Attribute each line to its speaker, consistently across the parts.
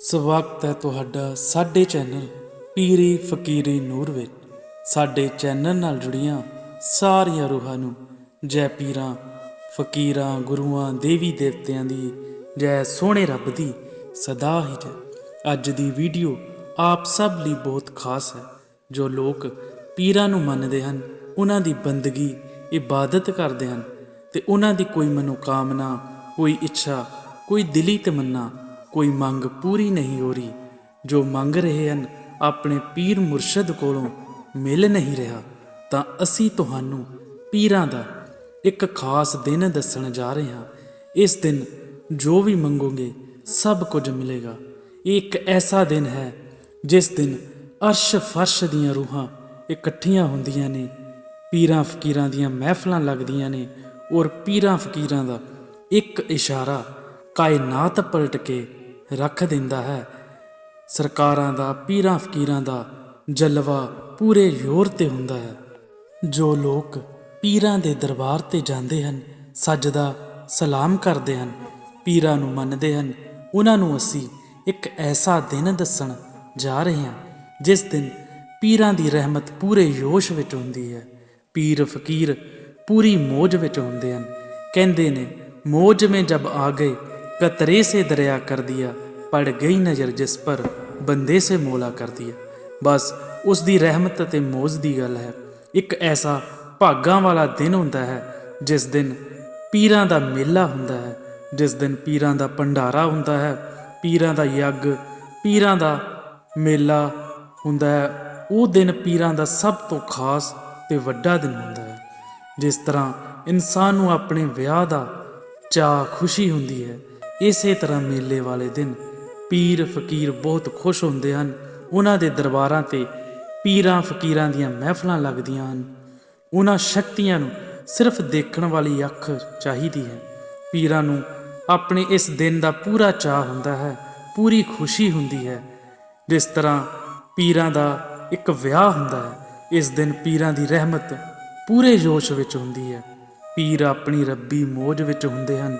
Speaker 1: ਸਵਾਗਤ ਹੈ ਤੁਹਾਡਾ ਸਾਡੇ ਚੈਨਲ ਪੀਰੀ ਫਕੀਰੀ ਨੂਰ ਵਿੱਚ। ਸਾਡੇ ਚੈਨਲ ਨਾਲ ਜੁੜੀਆਂ ਸਾਰੀਆਂ ਰੂਹਾਂ ਨੂੰ ਜੈ ਪੀਰਾਂ, ਫਕੀਰਾਂ, ਗੁਰੂਆਂ, ਦੇਵੀ ਦੇਵਤਿਆਂ ਦੀ ਜੈ ਸੋਹਣੇ ਰੱਬ ਦੀ ਸਦਾ ਹੀ ਜੈ। ਅੱਜ ਦੀ ਵੀਡੀਓ ਆਪ ਸਭ ਲਈ ਬਹੁਤ ਖਾਸ ਹੈ, ਜੋ ਲੋਕ ਪੀਰਾਂ ਨੂੰ ਮੰਨਦੇ ਹਨ, ਉਹਨਾਂ ਦੀ ਬੰਦਗੀ, ਇਬਾਦਤ ਕਰਦੇ ਹਨ ਤੇ ਉਹਨਾਂ ਦੀ ਕੋਈ ਮਨੋਕਾਮਨਾ, ਕੋਈ ਇੱਛਾ, ਕੋਈ ਦਿਲੀ ਤਮੰਨਾ ਕੋਈ ਮੰਗ ਪੂਰੀ ਨਹੀਂ ਹੋ ਰਹੀ। ਜੋ ਮੰਗ ਰਹੇ ਹਨ, ਆਪਣੇ ਪੀਰ ਮੁਰਸ਼ਦ ਕੋਲੋਂ ਮਿਲ ਨਹੀਂ ਰਿਹਾ, ਤਾਂ ਅਸੀਂ ਤੁਹਾਨੂੰ ਪੀਰਾਂ ਦਾ ਇੱਕ ਖਾਸ ਦਿਨ ਦੱਸਣ ਜਾ ਰਹੇ ਹਾਂ। ਇਸ ਦਿਨ ਜੋ ਵੀ ਮੰਗੋਗੇ, ਸਭ ਕੁਝ ਮਿਲੇਗਾ। ਇਹ ਇੱਕ ਐਸਾ ਦਿਨ ਹੈ, ਜਿਸ ਦਿਨ ਅਰਸ਼ ਫਰਸ਼ ਦੀਆਂ ਰੂਹਾਂ ਇਕੱਠੀਆਂ ਹੁੰਦੀਆਂ ਨੇ, ਪੀਰਾਂ ਫਕੀਰਾਂ ਦੀਆਂ ਮਹਿਫਲਾਂ ਲੱਗਦੀਆਂ ਨੇ ਔਰ ਪੀਰਾਂ ਫਕੀਰਾਂ ਦਾ ਇੱਕ ਇਸ਼ਾਰਾ ਕਾਇਨਾਤ ਪਲਟ ਕੇ ਰੱਖ ਦਿੰਦਾ ਹੈ। ਸਰਕਾਰਾਂ ਦਾ ਪੀਰਾਂ ਫਕੀਰਾਂ ਦਾ ਜਲਵਾ ਪੂਰੇ ਜ਼ੋਰ ਤੇ ਹੁੰਦਾ ਹੈ। ਜੋ ਲੋਕ ਪੀਰਾਂ ਦੇ ਦਰਬਾਰ ਤੇ ਜਾਂਦੇ ਹਨ ਸੱਜਦਾ ਸਲਾਮ ਕਰਦੇ ਹਨ, ਪੀਰਾਂ ਨੂੰ ਮੰਨਦੇ ਹਨ, ਉਹਨਾਂ ਨੂੰ ਅਸੀਂ ਇੱਕ ਐਸਾ ਦਿਨ ਦੱਸਣ ਜਾ ਰਹੇ ਹਾਂ, ਜਿਸ ਦਿਨ ਪੀਰਾਂ ਦੀ ਰਹਿਮਤ ਪੂਰੇ ਜੋਸ਼ ਵਿੱਚ ਹੁੰਦੀ ਹੈ। ਪੀਰ ਫਕੀਰ ਪੂਰੀ ਮੋਜ ਵਿੱਚ ਹੁੰਦੇ ਹਨ। ਕਹਿੰਦੇ ਨੇ, ਮੋਜ ਮੇ ਜਬ ਆ ਗਏ कतरे से दरिया कर दिया पड़ गई नज़र जिस पर ਬੰਦੇ ਸੇ ਮੋਲਾ ਕਰ ਦਿਆ ਬਸ ਉਸ ਦੀ ਰਹਿਮਤ ਅਤੇ ਮੋਜ ਦੀ ਗੱਲ ਹੈ ਇੱਕ ਐਸਾ ਭਾਗਾਂ ਵਾਲਾ ਦਿਨ ਹੁੰਦਾ ਹੈ ਜਿਸ ਦਿਨ ਪੀਰਾਂ ਦਾ ਮੇਲਾ ਹੁੰਦਾ ਹੈ ਜਿਸ ਦਿਨ ਪੀਰਾਂ ਦਾ ਭੰਡਾਰਾ ਹੁੰਦਾ ਹੈ ਪੀਰਾਂ ਦਾ ਯੱਗ ਪੀਰਾਂ ਦਾ ਮੇਲਾ ਹੁੰਦਾ ਹੈ ਉਹ ਦਿਨ ਪੀਰਾਂ ਦਾ ਸਭ ਤੋਂ ਖਾਸ ਤੇ ਵੱਡਾ ਦਿਨ ਹੁੰਦਾ ਹੈ ਜਿਸ ਤਰ੍ਹਾਂ ਇਨਸਾਨ ਨੂੰ ਆਪਣੇ ਵਿਆਹ ਦਾ ਚਾਹ ਖੁਸ਼ੀ ਹੁੰਦੀ ਹੈ ਇਸੇ ਤਰ੍ਹਾਂ ਮੇਲੇ ਵਾਲੇ ਦਿਨ ਪੀਰ ਫਕੀਰ ਬਹੁਤ ਖੁਸ਼ ਹੁੰਦੇ ਹਨ। ਉਹਨਾਂ ਦੇ ਦਰਬਾਰਾਂ ਤੇ ਪੀਰਾਂ ਫਕੀਰਾਂ ਦੀਆਂ ਮਹਿਫਲਾਂ ਲੱਗਦੀਆਂ ਹਨ। ਉਹਨਾਂ ਸ਼ਕਤੀਆਂ ਨੂੰ ਸਿਰਫ ਦੇਖਣ ਵਾਲੀ ਅੱਖ ਚਾਹੀਦੀ ਹੈ। ਪੀਰਾਂ ਨੂੰ ਆਪਣੇ ਇਸ ਦਿਨ ਦਾ ਪੂਰਾ ਚਾਹ ਹੁੰਦਾ ਹੈ, ਪੂਰੀ ਖੁਸ਼ੀ ਹੁੰਦੀ ਹੈ। ਜਿਸ ਤਰ੍ਹਾਂ ਪੀਰਾਂ ਦਾ ਇੱਕ ਵਿਆਹ ਹੁੰਦਾ ਹੈ, ਇਸ ਦਿਨ ਪੀਰਾਂ ਦੀ ਰਹਿਮਤ ਪੂਰੇ ਜੋਸ਼ ਵਿੱਚ ਹੁੰਦੀ ਹੈ। ਪੀਰ ਆਪਣੀ ਰੱਬੀ ਮੋਜ ਵਿੱਚ ਹੁੰਦੇ ਹਨ।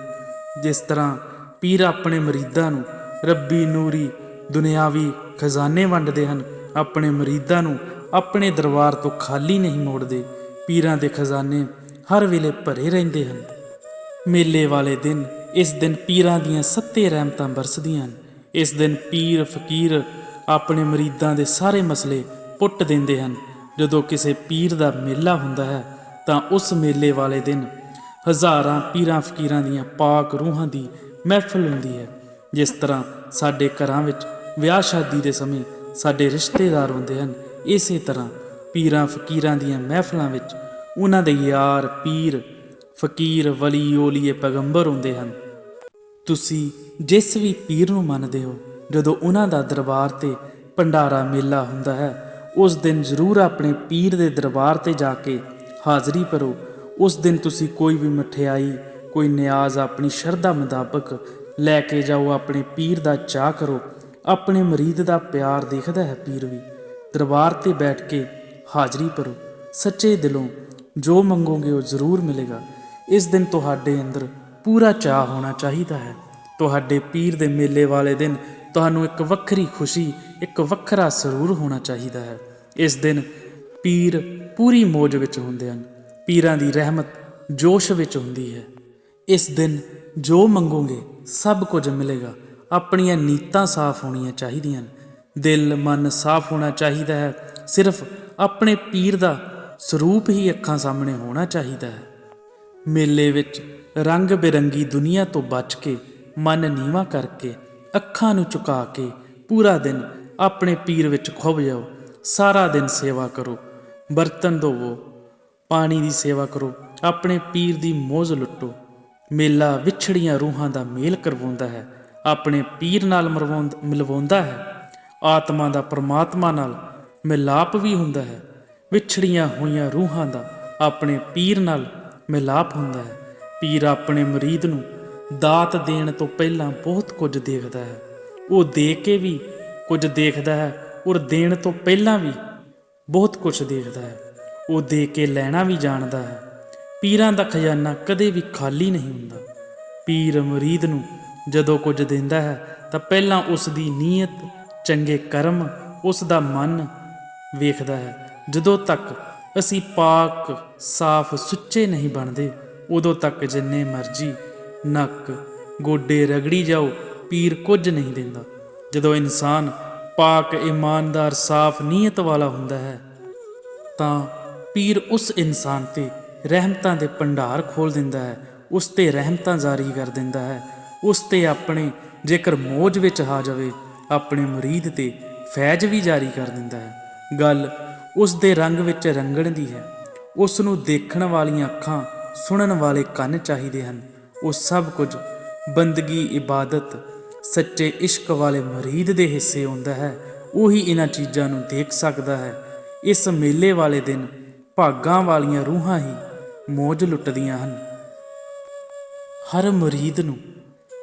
Speaker 1: ਜਿਸ ਤਰ੍ਹਾਂ ਪੀਰ ਆਪਣੇ ਮਰੀਦਾਂ ਨੂੰ ਰੱਬੀ ਨੂਰੀ ਦੁਨਿਆਵੀ ਖਜ਼ਾਨੇ ਵੰਡਦੇ ਹਨ। ਆਪਣੇ ਮਰੀਦਾਂ ਨੂੰ ਆਪਣੇ ਦਰਬਾਰ ਤੋਂ ਖਾਲੀ ਨਹੀਂ ਮੋੜਦੇ। ਪੀਰਾਂ ਦੇ ਖਜ਼ਾਨੇ ਹਰ ਵੇਲੇ ਭਰੇ ਰਹਿੰਦੇ ਹਨ। ਮੇਲੇ ਵਾਲੇ ਦਿਨ ਇਸ ਦਿਨ ਪੀਰਾਂ ਦੀਆਂ ਸੱਤੇ ਰਹਿਮਤਾਂ ਬਰਸਦੀਆਂ ਹਨ। ਇਸ ਦਿਨ ਪੀਰ ਫਕੀਰ ਆਪਣੇ ਮਰੀਦਾਂ ਦੇ ਸਾਰੇ ਮਸਲੇ ਪੁੱਟ ਦਿੰਦੇ ਹਨ। ਜਦੋਂ ਕਿਸੇ ਪੀਰ ਦਾ ਮੇਲਾ ਹੁੰਦਾ ਹੈ, ਤਾਂ ਉਸ ਮੇਲੇ ਵਾਲੇ ਦਿਨ ਹਜ਼ਾਰਾਂ ਪੀਰਾਂ ਫਕੀਰਾਂ ਦੀਆਂ ਪਾਕ ਰੂਹਾਂ ਦੀ ਮਹਿਫਲ ਹੁੰਦੀ ਹੈ। ਜਿਸ ਤਰ੍ਹਾਂ ਸਾਡੇ ਘਰਾਂ ਵਿੱਚ ਵਿਆਹ ਸ਼ਾਦੀ ਦੇ ਸਮੇਂ ਸਾਡੇ ਰਿਸ਼ਤੇਦਾਰ ਹੁੰਦੇ ਹਨ, ਇਸੇ ਤਰ੍ਹਾਂ ਪੀਰਾਂ ਫਕੀਰਾਂ ਦੀਆਂ ਮਹਿਫਲਾਂ ਵਿੱਚ ਉਹਨਾਂ ਦੇ ਯਾਰ, ਪੀਰ, ਫਕੀਰ, ਵਲੀ, ਓਲੀਏ, ਪੈਗੰਬਰ ਹੁੰਦੇ ਹਨ। ਤੁਸੀਂ ਜਿਸ ਵੀ ਪੀਰ ਨੂੰ ਮੰਨਦੇ ਹੋ, ਜਦੋਂ ਉਹਨਾਂ ਦਾ ਦਰਬਾਰ ਤੇ ਭੰਡਾਰਾ ਮੇਲਾ ਹੁੰਦਾ ਹੈ, ਉਸ ਦਿਨ ਜ਼ਰੂਰ ਆਪਣੇ ਪੀਰ ਦੇ ਦਰਬਾਰ ਤੇ ਜਾ ਕੇ ਹਾਜ਼ਰੀ ਭਰੋ। ਉਸ ਦਿਨ ਤੁਸੀਂ ਕੋਈ ਵੀ ਮਠਿਆਈ ਕੋਈ ਨਿਆਜ਼ ਆਪਣੀ ਸ਼ਰਧਾ ਮੁਤਾਬਕ ਲੈ ਕੇ ਜਾਓ, ਆਪਣੇ ਪੀਰ ਦਾ ਚਾਹ ਕਰੋ, ਆਪਣੇ ਮਰੀਦ ਦਾ ਪਿਆਰ ਦੇਖਦਾ ਹੈ ਪੀਰ ਵੀ। ਦਰਬਾਰ ਤੇ ਬੈਠ ਕੇ ਹਾਜ਼ਰੀ ਭਰੋ। ਸੱਚੇ ਦਿਲੋਂ ਜੋ ਮੰਗੋਗੇ ਉਹ ਜ਼ਰੂਰ ਮਿਲੇਗਾ। ਇਸ ਦਿਨ ਤੁਹਾਡੇ ਅੰਦਰ ਪੂਰਾ ਚਾਹ ਹੋਣਾ ਚਾਹੀਦਾ ਹੈ। ਤੁਹਾਡੇ ਪੀਰ ਦੇ ਮੇਲੇ ਵਾਲੇ ਦਿਨ ਤੁਹਾਨੂੰ ਇੱਕ ਵੱਖਰੀ ਖੁਸ਼ੀ, ਇੱਕ ਵੱਖਰਾ ਸਰੂਰ ਹੋਣਾ ਚਾਹੀਦਾ ਹੈ। ਇਸ ਦਿਨ ਪੀਰ ਪੂਰੀ ਮੋਜ ਵਿੱਚ ਹੁੰਦੇ ਹਨ। ਪੀਰਾਂ ਦੀ ਰਹਿਮਤ ਜੋਸ਼ ਵਿੱਚ ਹੁੰਦੀ ਹੈ। ਇਸ ਦਿਨ ਜੋ ਮੰਗੋਗੇ ਸਭ ਕੁਝ ਮਿਲੇਗਾ। ਆਪਣੀਆਂ ਨੀਤਾਂ ਸਾਫ਼ ਹੋਣੀਆਂ ਚਾਹੀਦੀਆਂ ਹਨ। ਦਿਲ, ਮਨ ਸਾਫ਼ ਹੋਣਾ ਚਾਹੀਦਾ ਹੈ। ਸਿਰਫ ਆਪਣੇ ਪੀਰ ਦਾ ਸਰੂਪ ਹੀ ਅੱਖਾਂ ਸਾਹਮਣੇ ਹੋਣਾ ਚਾਹੀਦਾ ਹੈ। ਮੇਲੇ ਵਿੱਚ ਰੰਗ ਬਿਰੰਗੀ ਦੁਨੀਆ ਤੋਂ ਬਚ ਕੇ, ਮਨ ਨੀਵਾ ਕਰਕੇ, ਅੱਖਾਂ ਨੂੰ ਝੁਕਾ ਕੇ, ਪੂਰਾ ਦਿਨ ਆਪਣੇ ਪੀਰ ਵਿੱਚ ਖੁੱਭ ਜਾਓ। ਸਾਰਾ ਦਿਨ ਸੇਵਾ ਕਰੋ। ਬਰਤਨ ਧੋਵੋ। ਪਾਣੀ ਦੀ ਸੇਵਾ ਕਰੋ। ਆਪਣੇ ਪੀਰ ਦੀ ਮੋਜ਼ ਲੁੱਟੋ। ਮੇਲਾ ਵਿਛੜੀਆਂ ਰੂਹਾਂ ਦਾ ਮੇਲ ਕਰਵਾਉਂਦਾ ਹੈ, ਆਪਣੇ ਪੀਰ ਨਾਲ ਮਰਵਾਉਂਦ- ਮਿਲਵਾਉਂਦਾ ਹੈ। ਆਤਮਾ ਦਾ ਪ੍ਰਮਾਤਮਾ ਨਾਲ ਮਿਲਾਪ ਵੀ ਹੁੰਦਾ ਹੈ। ਵਿਛੜੀਆਂ ਹੋਈਆਂ ਰੂਹਾਂ ਦਾ ਆਪਣੇ ਪੀਰ ਨਾਲ ਮਿਲਾਪ ਹੁੰਦਾ ਹੈ। ਪੀਰ ਆਪਣੇ ਮਰੀਦ ਨੂੰ ਦਾਤ ਦੇਣ ਤੋਂ ਪਹਿਲਾਂ ਬਹੁਤ ਕੁਝ ਦੇਖਦਾ ਹੈ। ਉਹ ਦੇ ਕੇ ਵੀ ਕੁਝ ਦੇਖਦਾ ਹੈ ਔਰ ਦੇਣ ਤੋਂ ਪਹਿਲਾਂ ਵੀ ਬਹੁਤ ਕੁਝ ਦੇਖਦਾ ਹੈ। ਉਹ ਦੇ ਕੇ ਲੈਣਾ ਵੀ ਜਾਣਦਾ ਹੈ। ਪੀਰਾਂ ਦਾ ਖਜ਼ਾਨਾ ਕਦੇ ਵੀ ਖਾਲੀ ਨਹੀਂ ਹੁੰਦਾ। ਪੀਰ ਮੁਰੀਦ ਨੂੰ ਜਦੋਂ ਕੁਝ ਦਿੰਦਾ ਹੈ, ਤਾਂ ਪਹਿਲਾਂ ਉਸ ਦੀ ਨੀਅਤ, ਚੰਗੇ ਕਰਮ ਉਸ ਦਾ ਮਨ ਵੇਖਦਾ ਹੈ। ਜਦੋਂ ਤੱਕ ਅਸੀਂ ਪਾਕ, ਸਾਫ਼, ਸੁੱਚੇ ਨਹੀਂ ਬਣਦੇ, ਉਦੋਂ ਤੱਕ ਜਿੰਨੇ ਮਰਜ਼ੀ ਨੱਕ, ਗੋਡੇ ਰਗੜੀ ਜਾਓ, ਪੀਰ ਕੁਝ ਨਹੀਂ ਦਿੰਦਾ। ਜਦੋਂ ਇਨਸਾਨ ਪਾਕ, ਇਮਾਨਦਾਰ, ਸਾਫ਼, ਨੀਅਤ ਵਾਲਾ ਹੁੰਦਾ ਹੈ, ਤਾਂ ਪੀਰ ਉਸ ਇਨਸਾਨ ਤੇ ਰਹਿਮਤਾਂ ਦੇ ਭੰਡਾਰ ਖੋਲ ਦਿੰਦਾ ਹੈ, ਉਸ ਤੇ ਰਹਿਮਤਾਂ ਜਾਰੀ ਕਰ ਦਿੰਦਾ ਹੈ। ਉਸ ਤੇ ਆਪਣੇ, ਜੇਕਰ ਮੋਜ ਵਿੱਚ ਆ ਜਾਵੇ, ਆਪਣੇ ਮੁਰੀਦ ਤੇ ਫੈਜ਼ ਵੀ ਜਾਰੀ ਕਰ ਦਿੰਦਾ ਹੈ। ਗੱਲ ਉਸ ਦੇ ਰੰਗ ਵਿੱਚ ਰੰਗਣ ਦੀ ਹੈ। ਉਸ ਨੂੰ ਦੇਖਣ ਵਾਲੀਆਂ ਅੱਖਾਂ ਸੁਣਨ ਵਾਲੇ ਕੰਨ ਚਾਹੀਦੇ ਹਨ। ਉਹ ਸਭ ਕੁਝ ਬੰਦਗੀ, ਇਬਾਦਤ, ਸੱਚੇ ਇਸ਼ਕ ਵਾਲੇ ਮੁਰੀਦ ਦੇ ਹਿੱਸੇ ਹੁੰਦਾ ਹੈ। ਉਹੀ ਇਹਨਾਂ ਚੀਜ਼ਾਂ ਨੂੰ ਦੇਖ ਸਕਦਾ ਹੈ। ਇਸ ਮੇਲੇ ਵਾਲੇ ਦਿਨ ਭਾਗਾਂ ਵਾਲੀਆਂ ਰੂਹਾਂ ਹੀ ਮੌਜ ਲੁੱਟਦੀਆਂ ਹਨ। ਹਰ ਮੁਰੀਦ ਨੂੰ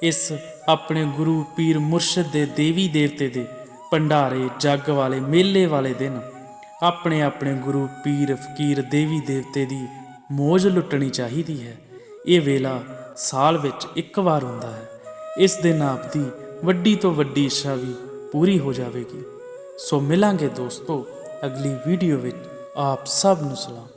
Speaker 1: ਇਸ ਆਪਣੇ ਗੁਰੂ ਪੀਰ ਮੁਰਸ਼ਿਦ ਦੇ ਦੇਵੀ ਦੇਵਤੇ ਦੇ ਭੰਡਾਰੇ, ਜੱਗ ਵਾਲੇ, ਮੇਲੇ ਵਾਲੇ ਦਿਨ ਆਪਣੇ ਆਪਣੇ ਗੁਰੂ ਪੀਰ ਫਕੀਰ ਦੇਵੀ ਦੇਵਤੇ ਦੀ ਮੌਜ ਲੁੱਟਣੀ ਚਾਹੀਦੀ ਹੈ। ਇਹ ਵੇਲਾ ਸਾਲ ਵਿੱਚ ਇੱਕ ਵਾਰ ਹੁੰਦਾ ਹੈ। ਇਸ ਦਿਨ ਆਪ ਦੀ ਵੱਡੀ ਤੋਂ ਵੱਡੀ ਇੱਛਾ ਵੀ ਪੂਰੀ ਹੋ ਜਾਵੇਗੀ। ਸੋ ਮਿਲਾਂਗੇ ਦੋਸਤੋ, ਅਗਲੀ ਵੀਡੀਓ ਵਿੱਚ ਆਪ ਸਭ ਨੂੰ ਸਲਾਮ।